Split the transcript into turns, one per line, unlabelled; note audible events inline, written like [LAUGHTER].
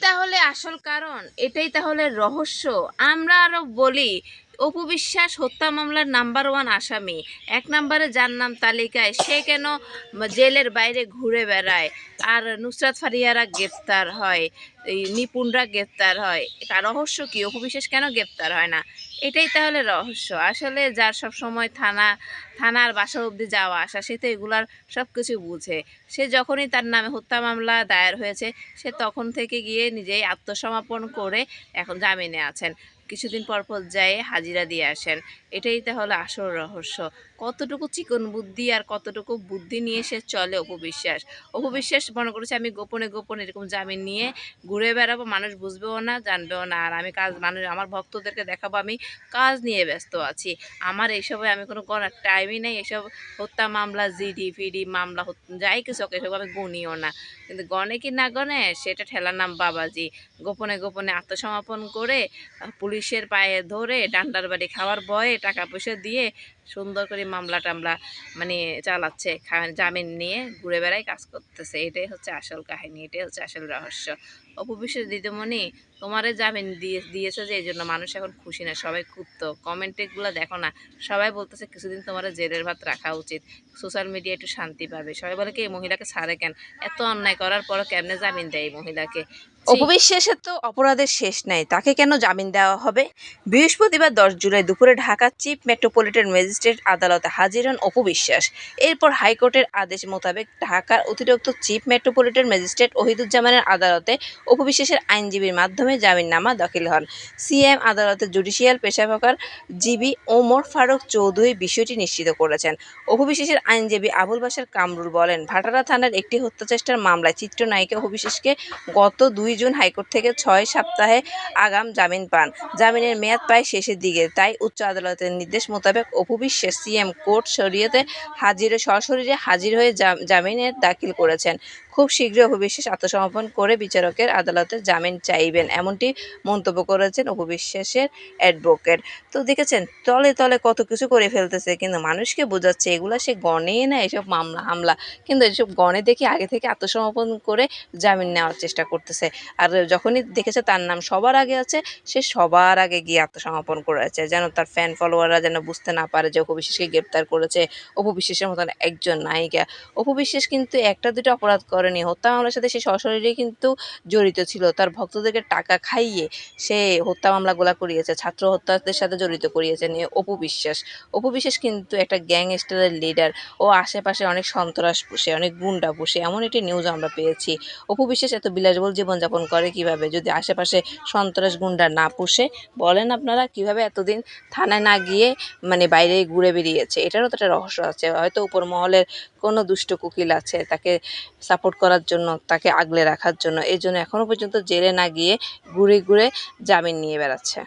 তাহলে আসল কারণ? এটাই তাহলে রহস্য। আমরা আরও বলি অপু বিশ্বাস হত্যা মামলার নাম্বার ওয়ান আসামি। এক নম্বরে যার নাম তালিকায়, সে কেন জেলের বাইরে ঘুরে বেড়ায়? আর নুসরাত ফারিয়ারা গ্রেপ্তার হয়, এই নিপুণরা গ্রেপ্তার হয়। তার রহস্য কি? অপু বিশ্বাস কেন গ্রেপ্তার হয় না? এটাই তাহলে রহস্য। আসলে যার সব সময় থানা, থানার বাসা অবধি যাওয়া আসা, সে তো এগুলার সব কিছু বুঝে। সে যখনই তার নামে হত্যা মামলা দায়ের হয়েছে, সে তখন থেকে গিয়ে নিজেই আত্মসমর্পণ করে এখন জামিনে আছেন। কিছুদিন পর পর যায় হাজিরা দিয়ে আসেন। এটাই তাহলে আসল রহস্য। কতটুকু চিকন বুদ্ধি আর কতটুকু বুদ্ধি নিয়ে সে চলে অপবিশ্বাস? অপবিশ্বাস মনে করেছে আমি গোপনে গোপনে এরকম জামিন নিয়ে ঘুরে বেড়াবো মানুষ বুঝবেও না জানবেও না। আর আমি কাজ মানুষ আমার ভক্তদেরকে দেখাবো আমি কাজ নিয়ে ব্যস্ত আছি। আমার এইসবে আমি কোনো গণার টাইমই নেই। এসব হত্যা মামলা জিডি ফিডি মামলা যাই কিছু এসব আমি গুনিও না। কিন্তু গনে কি না গনে সেটা ঠেলার নাম বাবাজি। গোপনে গোপনে আত্মসমর্পণ করে আহ, পুলিশের পায়ে ধরে [LAUGHS] ডান্ডার বাড়ি খাওয়ার বয়ে টাকা পয়সা দিয়ে সুন্দর করে মামলা টামলা মানে চালাচ্ছে জামিন নিয়ে ঘুরে বেড়াই কাজ করতেছে। এটাই হচ্ছে আসল কাহিনী, এটাই হচ্ছে আসল রহস্য। অপবিশ্বাস দিদিমণি, তোমারে জামিন দিয়ে, দিয়েছে যে এই জন্য মানুষ এখন খুশি না, সবাই ক্ষুব্ধ। কমেন্টেগুলো দেখো না, সবাই বলতেছে কিছুদিন তোমার জেলের ভাত রাখা উচিত। সোশ্যাল মিডিয়া একটু শান্তি পাবে। সবাই বলে কি, এই মহিলাকে ছাড়ে কেন? এত অন্যায় করার পরও কেমনে জামিন দেয় এই মহিলাকে?
অপবিশ্বাসের তো অপরাধের শেষ নাই, তাকে কেন জামিন দেওয়া হবে? বৃহস্পতিবার দশ জুলাই দুপুরে ঢাকা চিফ মেট্রোপলিটন ম্যাজিস্ট্রেট আদালতে হাজির হন অপবিশ্বাস এরপর হাইকোর্টের আদেশ মোতাবেক ঢাকার অতিরিক্ত চিফ মেট্রোপলিটন ম্যাজিস্ট্রেট ওহিদুজ্জামানের আদালতে অপবিশ্বাসের আইনজীবীর মাধ্যমে জামিননামা দাখিল হন। সিএম আদালতে জুডিশিয়াল পেশাভকার জিবি ওমর ফারুক চৌধুরী বিষয়টি নিশ্চিত করেছেন। অপবিশ্বাসের আইনজীবী আবুল বাসার কামরুল বলেন, ভাটারা থানার একটি হত্যাচেষ্টার মামলায় চিত্রনায়িকা অপবিশ্বাসকে গত দুই জুন হাইকোর্ট থেকে ছয় সপ্তাহে আগাম জামিন পান। জামিনের মেয়াদ প্রায় শেষের দিকে, তাই উচ্চ আদালতের নির্দেশ মোতাবেক অপবিশ্বাস সিএম কোর্ট শরিয়তে হাজিরে সশরীরে হাজির হয়ে জাম- জামিনের দাখিল করেছেন। খুব শীঘ্রই অপবিশ্বাস আত্মসমর্পণ করে বিচারকের আদালতে জামিন চাইবেন, এমনটি মন্তব্য করেছেন অপবিশ্বাসের অ্যাডভোকেট। তো দেখেছেন, তলে তলে কত কিছু করে ফেলতেছে, কিন্তু মানুষকে বোঝাচ্ছে এগুলা সে গনে না এসব মামলা, হামলা। কিন্তু এসব গণে দেখে আগে থেকে আত্মসমর্পণ করে জামিন নেওয়ার চেষ্টা করতেছে। আর যখনই দেখেছে তার নাম সবার আগে আছে, সে সবার আগে গিয়ে আত্মসমর্পণ করেছে, যেন তার ফ্যান ফলোয়াররা যেন বুঝতে না পারে যে অপবিশ্বাসকে গ্রেপ্তার করেছে অপবিশ্বাসের মতন একজন নায়িকা। অপবিশ্বাস কিন্তু একটা দুটো অপরাধ করেনি হত্যা মামলার সাথে সে সশরীরে কিন্তু জড়িত ছিল। তার ভক্তদেরকে টাকা খাইয়ে সে হত্যা মামলাগুলা করিয়েছে, ছাত্র হত্যাদের সাথে জড়িত করিয়েছেন অপু বিশ্বাস। অপু বিশ্বাস কিন্তু একটা গ্যাংস্টারের লিডার ও আশেপাশে অনেক সন্ত্রাস পুষে, অনেক গুন্ডা পুষে, এমন একটি নিউজ আমরা পেয়েছি। অপু বিশ্বাস এত বিলাসবহুল জীবনযাপন করে কীভাবে? যদি আশেপাশে সন্ত্রাস গুন্ডা না পুষে, বলেন আপনারা কীভাবে এতদিন থানায় না গিয়ে মানে বাইরে ঘুরে বেরিয়েছে এটারও তো একটা রহস্য আছে। হয়তো উপর মহলের কোনো দুষ্ট কুকিল আছে, তাকে সাপোর্ট করার জন্য, তাকে আগলে রাখার জন্য। এই জন্য এখনও পর্যন্ত জেলে না গিয়ে ঘুরে ঘুরে জামিন নিয়ে বেড়াচ্ছে।